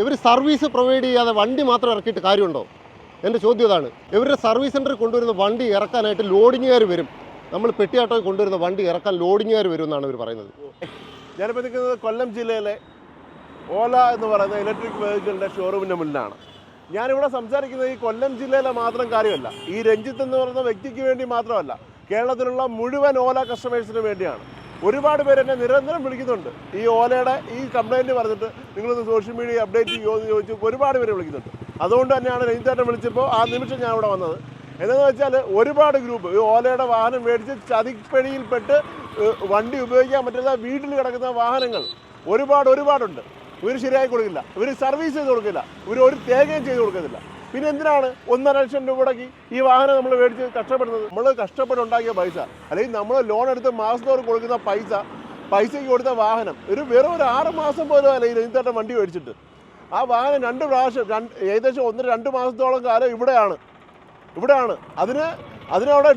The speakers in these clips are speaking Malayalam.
ഇവർ സർവീസ് പ്രൊവൈഡ് ചെയ്യാതെ വണ്ടി മാത്രം ഇറക്കിയിട്ട് കാര്യമുണ്ടോ? എന്റെ ചോദ്യം അതാണ്. ഇവരുടെ സർവീസ് സെന്ററിൽ കൊണ്ടുവരുന്ന വണ്ടി ഇറക്കാനായിട്ട് ലോഡിങ്ങുകാർ വരും. നമ്മൾ പെട്ടിയാട്ടോ കൊണ്ടുവരുന്ന വണ്ടി ഇറക്കാൻ ലോഡിങ്ങുകാർ വരും എന്നാണ് ഇവർ പറയുന്നത്. ഞാനിപ്പോൾ നിൽക്കുന്നത് കൊല്ലം ജില്ലയിലെ ഓല എന്ന് പറയുന്ന ഇലക്ട്രിക് വെഹിക്കിളിന്റെ ഷോറൂമിന്റെ മുന്നിലാണ്. ഞാനിവിടെ സംസാരിക്കുന്നത് ഈ കൊല്ലം ജില്ലയിലെ മാത്രം കാര്യമല്ല. ഈ രഞ്ജിത്ത് എന്ന് പറയുന്ന വ്യക്തിക്ക് വേണ്ടി മാത്രമല്ല. കേരളത്തിലുള്ള മുഴുവൻ ഓല കസ്റ്റമേഴ്സിന് വേണ്ടിയാണ്. ഒരുപാട് പേര് എന്നെ നിരന്തരം വിളിക്കുന്നുണ്ട്. ഈ ഓലയുടെ ഈ കംപ്ലൈന്റ് പറഞ്ഞിട്ട് നിങ്ങളൊന്ന് സോഷ്യൽ മീഡിയ അപ്ഡേറ്റ് ചെയ്യുമോ എന്ന് ചോദിച്ച് ഒരുപാട് പേര് വിളിക്കുന്നുണ്ട്. അതുകൊണ്ട് തന്നെയാണ് രഞ്ജിത്തേട്ടൻ വിളിച്ചപ്പോൾ ആ നിമിഷം ഞാൻ ഇവിടെ വന്നത്. എന്താണെന്ന് വെച്ചാൽ ഒരുപാട് ഗ്രൂപ്പ് ഈ ഓലയുടെ വാഹനം മേടിച്ച് ചതിപ്പണിയിൽപ്പെട്ട് ഏഹ്, വണ്ടി ഉപയോഗിക്കാൻ പറ്റുന്ന വീട്ടിൽ കിടക്കുന്ന വാഹനങ്ങൾ ഒരുപാട് ഒരുപാടുണ്ട്. ഇവർ ശരിയായി കൊടുക്കില്ല. ഇവർ സർവീസ് ചെയ്ത് കൊടുക്കില്ല. ഇവർ ഒരു തേങ്ങയും ചെയ്ത് കൊടുക്കത്തില്ല. പിന്നെ എന്തിനാണ് ഒന്നര ലക്ഷം രൂപ മുടക്കി ഈ വാഹനം നമ്മൾ മേടിച്ച് കഷ്ടപ്പെടുന്നത്? നമ്മൾ കഷ്ടപ്പെട്ടുണ്ടാക്കിയ പൈസ അല്ലെങ്കിൽ നമ്മൾ ലോൺ എടുത്ത് മാസത്തോട് കൊടുക്കുന്ന പൈസ പൈസയ്ക്ക് കൊടുത്ത വാഹനം ഒരു വെറും ഒരു ആറ് മാസം പോലും അല്ല ഈ രഞ്ജിത്തേട്ടൻ വണ്ടി മേടിച്ചിട്ട്. ആ വാഹനം രണ്ട് പ്രാവശ്യം രണ്ട് ഏകദേശം ഒന്ന് രണ്ട് മാസത്തോളം കാലം ഇവിടെയാണ്. ഇവിടെയാണ്. അതിന് അതിനവിടെ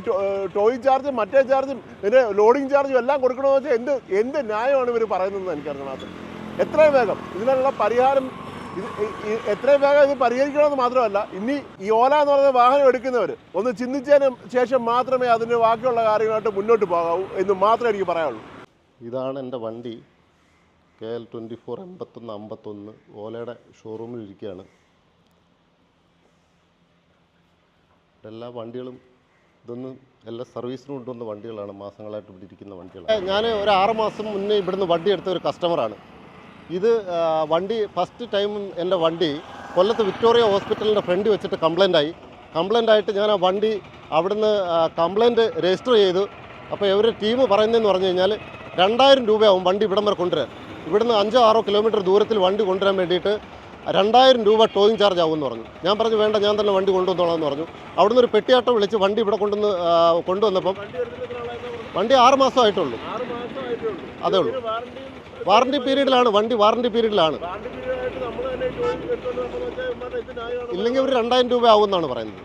ടോയ് ചാർജും മറ്റേ ചാർജും പിന്നെ ലോഡിംഗ് ചാർജും എല്ലാം കൊടുക്കണമെന്ന് വെച്ചാൽ എന്ത് എന്ത് ന്യായമാണ് ഇവർ പറയുന്നതെന്ന് എനിക്കറിഞ്ഞാൽ എത്രയും വേഗം ഇതിനുള്ള പരിഹാരം ഇത് എത്രയും വേഗം ഇത് പരിഹരിക്കണമെന്ന് മാത്രമല്ല ഇനി ഈ ഓല എന്ന് പറയുന്ന വാഹനം എടുക്കുന്നവർ ഒന്ന് ചിന്തിച്ചതിന് ശേഷം മാത്രമേ അതിന് ബാക്കിയുള്ള കാര്യങ്ങളായിട്ട് മുന്നോട്ട് പോകാവൂ എന്ന് മാത്രമേ എനിക്ക് പറയാനുള്ളൂ. ഇതാണ് എന്റെ വണ്ടി. കെ എൽ ട്വന്റി ഫോർ എൺപത്തൊന്ന് അമ്പത്തൊന്ന് ഓലയുടെ ഷോറൂമിൽ ഇരിക്കുകയാണ്. എല്ലാ വണ്ടികളും ഇതൊന്നും എല്ലാ സർവീസിനും കൊണ്ടുവന്ന വണ്ടികളാണ്. മാസങ്ങളായിട്ട് ഇവിടെ ഇരിക്കുന്ന വണ്ടികളാണ്. ഞാൻ ഒരു ആറ് മാസം മുന്നേ ഇവിടുന്ന് വണ്ടി എടുത്ത ഒരു കസ്റ്റമറാണ് ഇത് വണ്ടി ഫസ്റ്റ് ടൈം എന്റെ വണ്ടി കൊല്ലത്ത് വിക്ടോറിയ ഹോസ്പിറ്റലിന്റെ ഫ്രണ്ട് വെച്ചിട്ട് കംപ്ലൈന്റ് ആയി. കംപ്ലൈന്റ് ആയിട്ട് ഞാൻ ആ വണ്ടി അവിടുന്ന് കംപ്ലൈന്റ് രജിസ്റ്റർ ചെയ്തു. അപ്പോൾ ഇവർ ടീം പറയുന്നതെന്ന് പറഞ്ഞു കഴിഞ്ഞാൽ രണ്ടായിരം രൂപയാവും വണ്ടി ഇവിടം വരെ കൊണ്ടുവരാൻ. ഇവിടുന്ന് അഞ്ചോ ആറോ കിലോമീറ്റർ ദൂരത്തിൽ വണ്ടി കൊണ്ടുവരാൻ വേണ്ടിയിട്ട് രണ്ടായിരം രൂപ ടോയിങ് ചാർജ് ആവുമെന്ന് പറഞ്ഞു. ഞാൻ പറഞ്ഞു വേണ്ട ഞാൻ തന്നെ വണ്ടി കൊണ്ടുവന്നോളാം എന്ന് പറഞ്ഞു. അവിടുന്ന് ഒരു പെട്ടിയാട്ടം വിളിച്ച് വണ്ടി ഇവിടെ കൊണ്ടുവന്ന് കൊണ്ടുവന്നപ്പം വണ്ടി ആറ് മാസമായിട്ടുള്ളൂ. അതേ ഉള്ളൂ. വാറണ്ടി പീരീഡിലാണ് വണ്ടി വാറണ്ടി പീരീഡിലാണ് ഇല്ലെങ്കിൽ ഒരു രണ്ടായിരം രൂപ ആവും എന്നാണ് പറയുന്നത്.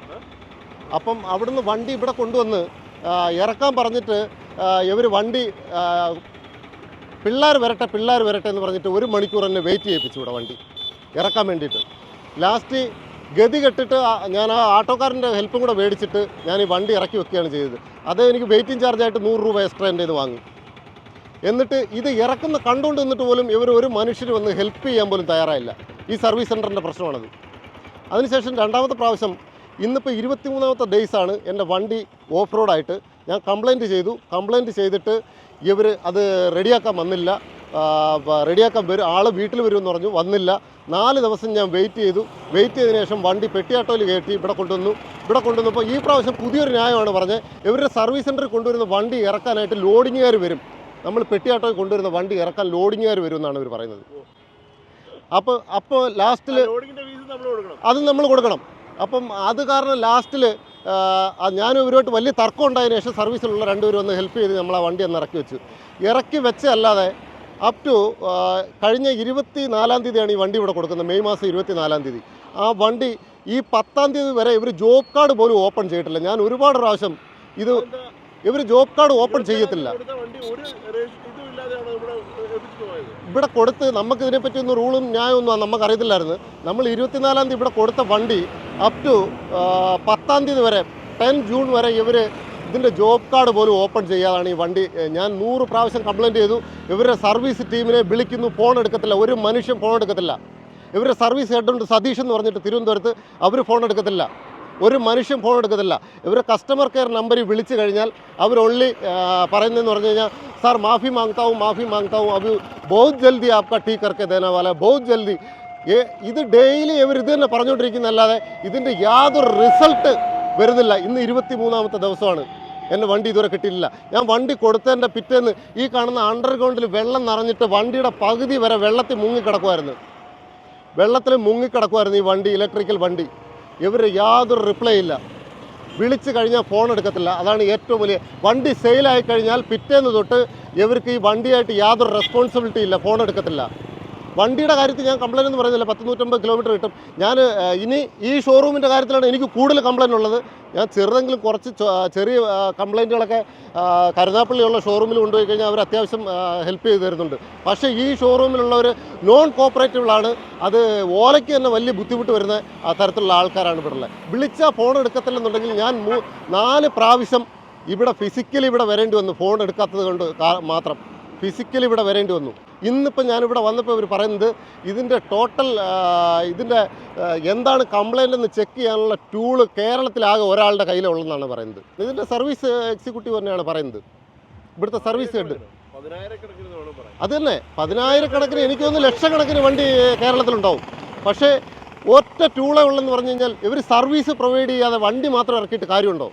അപ്പം അവിടുന്ന് വണ്ടി ഇവിടെ കൊണ്ടുവന്ന് ഇറക്കാൻ പറഞ്ഞിട്ട് ഇവർ വണ്ടി പിള്ളേർ വരട്ടെ പിള്ളേർ വരട്ടെ എന്ന് പറഞ്ഞിട്ട് ഒരു മണിക്കൂർ തന്നെ വെയിറ്റ് ചെയ്യിപ്പിച്ചു ഇവിടെ വണ്ടി. ഇറക്കാൻ വേണ്ടിയിട്ട്. ലാസ്റ്റ് ഗതി കെട്ടിട്ട് ഞാൻ ആ ആട്ടോക്കാരന്റെ ഹെൽപ്പും കൂടെ മേടിച്ചിട്ട് ഞാൻ ഈ വണ്ടി ഇറക്കി വെക്കുകയാണ് ചെയ്തത്. അത് എനിക്ക് വെയിറ്റിംഗ് ചാർജായിട്ട് നൂറ് രൂപ എക്സ്ട്രാ എന്റെ ഇത് വാങ്ങി. എന്നിട്ട് ഇത് ഇറക്കുന്ന കണ്ടുകൊണ്ട് നിന്നിട്ട് പോലും ഇവർ ഒരു മനുഷ്യർ വന്ന് ഹെൽപ്പ് ചെയ്യാൻ പോലും തയ്യാറായില്ല. ഈ സർവീസ് സെന്ററിന്റെ പ്രശ്നമാണത്. അതിനുശേഷം രണ്ടാമത്തെ പ്രാവശ്യം ഇന്നിപ്പോൾ ഇരുപത്തിമൂന്നാമത്തെ ഡേയ്സാണ് എന്റെ വണ്ടി ഓഫ് റോഡായിട്ട് ഞാൻ കംപ്ലൈന്റ് ചെയ്തു. കംപ്ലൈന്റ് ചെയ്തിട്ട് ഇവർ അത് റെഡിയാക്കാൻ വന്നില്ല. റെഡിയാക്കാൻ വരും ആൾ വീട്ടിൽ വരുമെന്ന് പറഞ്ഞു. വന്നില്ല. നാല് ദിവസം ഞാൻ വെയിറ്റ് ചെയ്തു. വെയിറ്റ് ചെയ്തതിനു ശേഷം വണ്ടി പെട്ടിയാട്ടോയിൽ കയറ്റി ഇവിടെ കൊണ്ടുവന്നു. ഇവിടെ കൊണ്ടുവന്നപ്പോൾ ഈ പ്രാവശ്യം പുതിയൊരു ന്യായമാണ് പറഞ്ഞത്. ഇവരുടെ സർവീസ് സെന്ററിൽ കൊണ്ടുവരുന്ന വണ്ടി ഇറക്കാനായിട്ട് ലോഡിങ്ങുകാർ വരും. നമ്മൾ പെട്ടിയാട്ടോയിൽ കൊണ്ടുവരുന്ന വണ്ടി ഇറക്കാൻ ലോഡിങ്ങുകാർ വരും എന്നാണ് ഇവർ പറയുന്നത്. അപ്പോൾ അപ്പോൾ ലാസ്റ്റിൽ അത് നമ്മൾ കൊടുക്കണം. അപ്പം അത് കാരണം ലാസ്റ്റിൽ ഞാനും ഇവരുമായിട്ട് വലിയ തർക്കം ഉണ്ടായതിനു ശേഷം സർവീസിലുള്ള രണ്ടുപേരും ഒന്ന് ഹെൽപ്പ് ചെയ്ത് നമ്മൾ ആ വണ്ടി ഒന്ന് ഇറക്കി വെച്ചു. ഇറക്കി വെച്ചല്ലാതെ അപ് ടു കഴിഞ്ഞ ഇരുപത്തി നാലാം തീയതിയാണ് ഈ വണ്ടി ഇവിടെ കൊടുക്കുന്നത്. മെയ് മാസം ഇരുപത്തി നാലാം തീയതി. ആ വണ്ടി ഈ പത്താം തീയതി വരെ ഇവർ ജോബ് കാർഡ് പോലും ഓപ്പൺ ചെയ്തിട്ടില്ല. ഞാൻ ഒരുപാട് പ്രാവശ്യം ഇത് ഇവർ ജോബ് കാർഡ് ഓപ്പൺ ചെയ്യത്തില്ല. ഇവിടെ കൊടുത്ത് നമുക്ക് ഇതിനെപ്പറ്റി ഒന്നും റൂളും ന്യായമൊന്നും നമുക്ക് അറിയത്തില്ലായിരുന്നു നമ്മൾ ഇരുപത്തിനാലാം തീയതി ഇവിടെ കൊടുത്ത വണ്ടി അപ് ടു പത്താം തീയതി വരെ ടെൻ ജൂൺ വരെ ഇവർ ഇതിന്റെ ജോബ് കാർഡ് പോലും ഓപ്പൺ ചെയ്യാതാണ് ഈ വണ്ടി. ഞാൻ നൂറ് പ്രാവശ്യം കംപ്ലയിന്റ് ചെയ്തു. ഇവരുടെ സർവീസ് ടീമിനെ വിളിക്കുന്നു ഫോൺ എടുക്കത്തില്ല. ഒരു മനുഷ്യൻ ഫോൺ എടുക്കത്തില്ല. ഇവരുടെ സർവീസ് ഹെഡുണ്ട് സതീഷ് എന്ന് പറഞ്ഞിട്ട് തിരുവനന്തപുരത്ത് അവർ ഫോൺ എടുക്കത്തില്ല. ഒരു മനുഷ്യൻ ഫോൺ എടുക്കത്തില്ല. ഇവർ കസ്റ്റമർ കെയർ നമ്പറിൽ വിളിച്ചു കഴിഞ്ഞാൽ അവർ ഒള്ളി പറയുന്നതെന്ന് പറഞ്ഞു കഴിഞ്ഞാൽ സാർ മാഫി മാങ്ങത്താവും മാഫി മാങ്ങത്താവും അവർ ബഹുത് ജൽദി ആപ്കാ ടീ കർക്കെ തേന വാല ബഹുത് ജൽദി. ഇത് ഡെയിലി ഇവർ ഇത് തന്നെ പറഞ്ഞുകൊണ്ടിരിക്കുന്നല്ലാതെ ഇതിന്റെ യാതൊരു റിസൾട്ട് വരുന്നില്ല. ഇന്ന് ഇരുപത്തി മൂന്നാമത്തെ ദിവസമാണ്. എന്റെ വണ്ടി ഇതുവരെ കിട്ടിയില്ല ഞാൻ വണ്ടി കൊടുത്തതിന്റെ പിറ്റേന്ന് ഈ കാണുന്ന അണ്ടർഗ്രൗണ്ടിൽ വെള്ളം നിറഞ്ഞിട്ട് വണ്ടിയുടെ പകുതി വരെ വെള്ളത്തിൽ മുങ്ങിക്കിടക്കുമായിരുന്നു വെള്ളത്തിൽ മുങ്ങിക്കിടക്കുമായിരുന്നു ഈ വണ്ടി ഇലക്ട്രിക്കൽ വണ്ടി. ഇവർ യാതൊരു റിപ്ലൈ ഇല്ല. വിളിച്ചു കഴിഞ്ഞാൽ ഫോൺ എടുക്കത്തില്ല. അതാണ് ഏറ്റവും വലിയ വണ്ടി സെയിലായി കഴിഞ്ഞാൽ പിറ്റേന്ന് തൊട്ട് ഇവർക്ക് ഈ വണ്ടിയായിട്ട് യാതൊരു റെസ്പോൺസിബിലിറ്റി ഇല്ല. ഫോൺ എടുക്കത്തില്ല. വണ്ടിയുടെ കാര്യത്തിൽ ഞാൻ കംപ്ലൈന്റ് എന്ന് പറയുന്നില്ല. പത്ത് നൂറ്റമ്പത് കിലോമീറ്റർ കിട്ടും. ഞാൻ ഇനി ഈ ഷോറൂമിന്റെ കാര്യത്തിലാണ് എനിക്ക് കൂടുതൽ കംപ്ലൈന്റ് ഉള്ളത്. ഞാൻ ചെറുതെങ്കിലും കുറച്ച് ചെറിയ കംപ്ലൈന്റുകളൊക്കെ കരുനാപ്പള്ളിയുള്ള ഷോറൂമിൽ കൊണ്ടുപോയി കഴിഞ്ഞാൽ അവർ അത്യാവശ്യം ഹെൽപ്പ് ചെയ്ത് തരുന്നുണ്ട്. പക്ഷേ ഈ ഷോറൂമിലുള്ളവർ നോൺ കോപ്പറേറ്റീവുകളാണ് അത് ഓലയ്ക്ക് തന്നെ വലിയ ബുദ്ധിമുട്ട് വരുന്ന തരത്തിലുള്ള ആൾക്കാരാണ് ഇവിടെ ഉള്ളത് വിളിച്ചാൽ ഫോൺ എടുക്കത്തില്ലെന്നുണ്ടെങ്കിൽ ഞാൻ നാല് പ്രാവശ്യം ഇവിടെ ഫിസിക്കലി ഇവിടെ വരേണ്ടി വന്നു ഫോൺ എടുക്കാത്തത് കൊണ്ട് മാത്രം. ഫിസിക്കലി ഇവിടെ വരേണ്ടി വന്നു. ഇന്നിപ്പോൾ ഞാനിവിടെ വന്നപ്പോൾ ഇവർ പറയുന്നത് ഇതിന്റെ ടോട്ടൽ ഇതിന്റെ എന്താണ് കംപ്ലൈന്റ് എന്ന് ചെക്ക് ചെയ്യാനുള്ള ടൂൾ കേരളത്തിലാകെ ഒരാളുടെ കയ്യിലുള്ളതെന്നാണ് പറയുന്നത്. ഇതിന്റെ സർവീസ് എക്സിക്യൂട്ടീവ് തന്നെയാണ് പറയുന്നത്. ഇവിടുത്തെ സർവീസ് ഹെഡ് അത് തന്നെ. പതിനായിരക്കണക്കിന് എനിക്ക് തോന്നുന്നു ലക്ഷക്കണക്കിന് വണ്ടി കേരളത്തിലുണ്ടാവും. പക്ഷേ ഒറ്റ ടൂളേ ഉള്ളെന്ന് പറഞ്ഞു കഴിഞ്ഞാൽ ഇവർ സർവീസ് പ്രൊവൈഡ് ചെയ്യാതെ വണ്ടി മാത്രം ഇറക്കിയിട്ട് കാര്യമുണ്ടോ?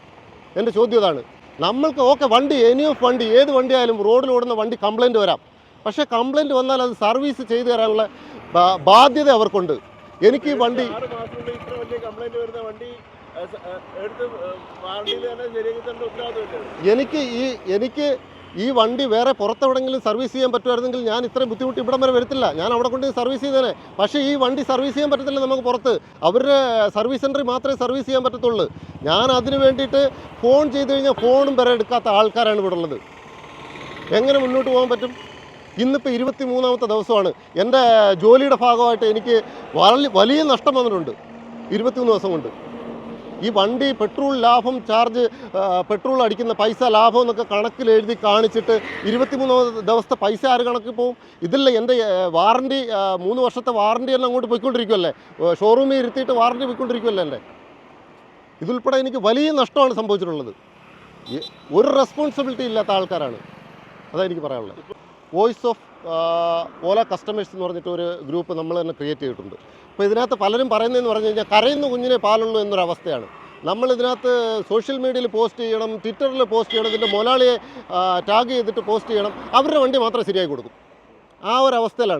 എന്റെ ചോദ്യം ഇതാണ് നമ്മൾക്ക് ഓക്കെ വണ്ടി എനി ഓഫ് വണ്ടി ഏത് വണ്ടി ആയാലും റോഡിൽ ഓടുന്ന വണ്ടി കംപ്ലൈന്റ് വരാം. പക്ഷേ കംപ്ലൈന്റ് വന്നാൽ അത് സർവീസ് ചെയ്തു തരാനുള്ള ബാധ്യത അവർക്കുണ്ട്. എനിക്ക് ഈ വണ്ടി എനിക്ക് ഈ എനിക്ക് ഈ വണ്ടി വേറെ പുറത്തെവിടെങ്കിലും സർവീസ് ചെയ്യാൻ പറ്റുമായിരുന്നെങ്കിൽ ഞാൻ ഇത്രയും ബുദ്ധിമുട്ട് ഇവിടം വരെ വരത്തില്ല. ഞാൻ അവിടെ കൊണ്ട് സർവീസ് ചെയ്തേനെ. പക്ഷേ ഈ വണ്ടി സർവീസ് ചെയ്യാൻ പറ്റത്തില്ല നമുക്ക് പുറത്ത്. അവരുടെ സർവീസ് സെന്ററിൽ മാത്രമേ സർവീസ് ചെയ്യാൻ പറ്റത്തുള്ളൂ. ഞാൻ അതിന് വേണ്ടിയിട്ട് ഫോൺ ചെയ്ത് കഴിഞ്ഞാൽ ഫോണും വരെ എടുക്കാത്ത ആൾക്കാരാണ് ഇവിടെ ഉള്ളത്. എങ്ങനെ മുന്നോട്ട് പോകാൻ പറ്റും? ഇന്നിപ്പോൾ ഇരുപത്തി മൂന്നാമത്തെ ദിവസമാണ്. എന്റെ ജോലിയുടെ ഭാഗമായിട്ട് എനിക്ക് വലിയ നഷ്ടം വന്നിട്ടുണ്ട്. ഇരുപത്തിമൂന്ന് ദിവസം കൊണ്ട്. ഈ വണ്ടി പെട്രോൾ ലാഭം ചാർജ് പെട്രോൾ അടിക്കുന്ന പൈസ ലാഭം എന്നൊക്കെ കണക്കിൽ എഴുതി കാണിച്ചിട്ട് ഇരുപത്തിമൂന്ന് ദിവസത്തെ പൈസ ആര് കണക്കിൽ പോവും? ഇതില്ല എന്റെ വാറണ്ടി മൂന്ന് വർഷത്തെ വാറണ്ടി എല്ലാം അങ്ങോട്ട് പോയിക്കൊണ്ടിരിക്കുമല്ലേ ഷോറൂമിൽ ഇരുത്തിയിട്ട് വാറണ്ടി പോയിക്കൊണ്ടിരിക്കുമല്ലേ എന്റെ ഇതുൾപ്പെടെ എനിക്ക് വലിയ നഷ്ടമാണ് സംഭവിച്ചിട്ടുള്ളത്. ഒരു റെസ്പോൺസിബിലിറ്റി ഇല്ലാത്ത ആൾക്കാരാണ്. അതാണ് എനിക്ക് പറയാനുള്ളത്. വോയിസ് ഓഫ് ഓല കസ്റ്റമേഴ്സ് എന്ന് പറഞ്ഞിട്ട് ഒരു ഗ്രൂപ്പ് നമ്മൾ തന്നെ ക്രിയേറ്റ് ചെയ്തിട്ടുണ്ട്. അപ്പോൾ ഇതിനകത്ത് പലരും പറയുന്നതെന്ന് പറഞ്ഞു കഴിഞ്ഞാൽ കരയുന്ന കുഞ്ഞിനെ പാലുള്ളൂ എന്നൊരവസ്ഥയാണ് നമ്മൾ ഇതിനകത്ത് സോഷ്യൽ മീഡിയയിൽ പോസ്റ്റ് ചെയ്യണം ട്വിറ്ററിൽ പോസ്റ്റ് ചെയ്യണം ഇതിന്റെ മുതലാളിയെ ടാഗ് ചെയ്തിട്ട് പോസ്റ്റ് ചെയ്യണം അവരുടെ വണ്ടി മാത്രം ശരിയായി കൊടുക്കും. ആ ഒരു അവസ്ഥയിലാണ്.